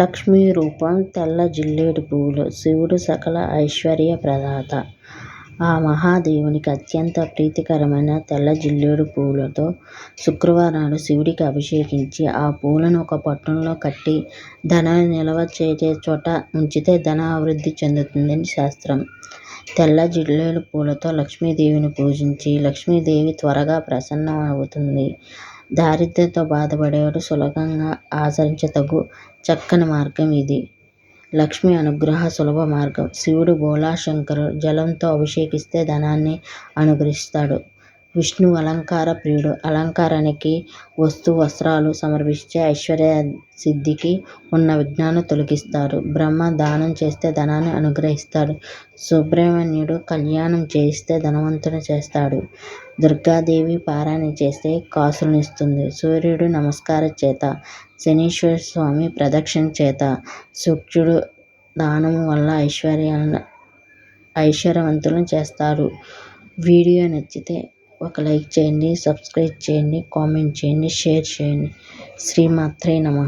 లక్ష్మీ రూపం తెల్ల జిల్లేడు పువ్వులు శివుడు సకల ఐశ్వర్య ప్రదాత. ఆ మహాదేవునికి అత్యంత ప్రీతికరమైన తెల్ల జిల్లేడు పువ్వులతో శుక్రవారం నాడు శివుడికి అభిషేకించి ఆ పూలను ఒక పట్టణంలో కట్టి ధనాన్ని నిల్వ చేసే చోట ఉంచితే ధన అభివృద్ధి చెందుతుందని శాస్త్రం. తెల్ల జిల్లేడు పూలతో లక్ష్మీదేవిని పూజించి లక్ష్మీదేవి త్వరగా ప్రసన్నమవుతుంది. దారిద్ర్యంతో బాధపడేవారు సులభంగా ఆచరించదగు చక్కని మార్గం ఇది. లక్ష్మి అనుగ్రహ సులభ మార్గం శివుడు భోళాశంకరుడు జలంతో అభిషేకిస్తే ధనాన్ని అనుగ్రహిస్తాడు. విష్ణువు అలంకార ప్రియుడు. అలంకారానికి వస్తు వస్త్రాలు సమర్పిస్తే ఐశ్వర్యసిద్ధికి ఉన్న విఘ్నాలను తొలగిస్తారు బ్రహ్మ దానం చేస్తే ధనాన్ని అనుగ్రహిస్తాడు. సుబ్రహ్మణ్యుడు కళ్యాణం చేయిస్తే ధనవంతుని చేస్తాడు. దుర్గాదేవి పారాయణ చేస్తే కాసులనిస్తుంది. సూర్యుడు నమస్కారం చేత, శనీశ్వర స్వామి ప్రదక్షిణ చేత, సూర్యుడు దానం వల్ల ఐశ్వర్యవంతుల్ని చేస్తారు. వీడియో నచ్చితే ఒక లైక్ చేయండి సబ్స్క్రైబ్ చేయండి కామెంట్ చేయండి షేర్ చేయండి శ్రీమాత్రే నమ